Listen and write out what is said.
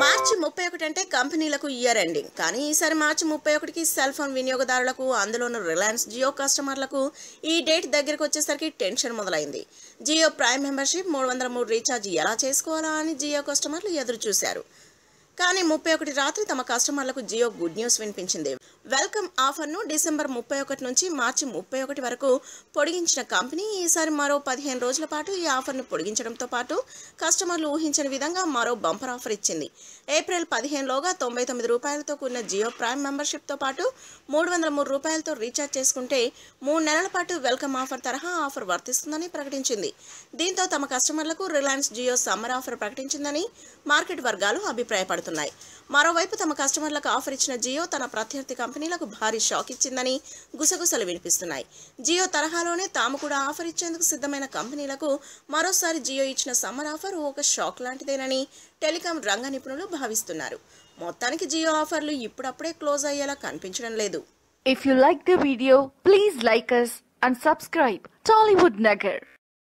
మార్చి ముప్పై ఒకటి అంటే కంపెనీలకు ఇయర్ ఎండింగ్. కానీ ఈసారి మార్చి ముప్పై ఒకటికి సెల్ ఫోన్ వినియోగదారులకు అందులోనూ రిలయన్స్ జియో కస్టమర్లకు ఈ డేట్ దగ్గరకు వచ్చేసరికి టెన్షన్ మొదలైంది. జియో ప్రైమ్ మెంబర్షిప్ మూడు వందల మూడు రీఛార్జ్ ఎలా చేసుకోవాలా అని జియో కస్టమర్లు ఎదురు చూశారు కానీ ముప్పై ఒకటి రాత్రి తమ కస్టమర్లకు జియో గుడ్ న్యూస్ వినిపించింది. వెల్కమ్ ఆఫర్ను డిసెంబర్ ముప్పై ఒకటి నుంచి మార్చి ముప్పై ఒకటి వరకు పొడిగించిన కంపెనీ ఈసారి మరో పదిహేను రోజుల పాటు ఈ ఆఫర్ను పొడిగించడంతో పాటు కస్టమర్లు ఊహించని విధంగా మరో బంపర్ ఆఫర్ ఇచ్చింది. ఏప్రిల్ పదిహేనులోగా తొంభై తొమ్మిది రూపాయలతో కూడిన జియో ప్రైమ్ మెంబర్షిప్తో పాటు మూడు వందల మూడు రూపాయలతో రీఛార్జ్ చేసుకుంటే మూడు నెలల పాటు వెల్కమ్ ఆఫర్ తరహా ఆఫర్ వర్తిస్తుందని ప్రకటించింది. దీంతో తమ కస్టమర్లకు రిలయన్స్ జియో సమ్మర్ ఆఫర్ ప్రకటించిందని మార్కెట్ వర్గాలు అభిప్రాయపడుతున్నాయి మరోవైపు తమ కస్టమర్లకు ఆఫర్ ఇచ్చిన జియో తన ప్రత్యర్థి కంపెనీలకు భారీ షాక్ ఇచ్చిందని గుసగుసలు వినిపిస్తున్నాయి. జియో తరహాలోనే తాము కూడా ఆఫర్ ఇచ్చేందుకు సిద్ధమైన కంపెనీలకు మరోసారి జియో ఇచ్చిన సమ్మర్ ఆఫర్ ఒక షాక్ లాంటిదేనని టెలికాం రంగ నిపుణులు భావిస్తున్నారు. మొత్తానికి జియో ఆఫర్లు ఇప్పుడప్పుడే క్లోజ్ అయ్యేలా కనిపించడం లేదు. If you like the video please like us and subscribe Tollywood Nagar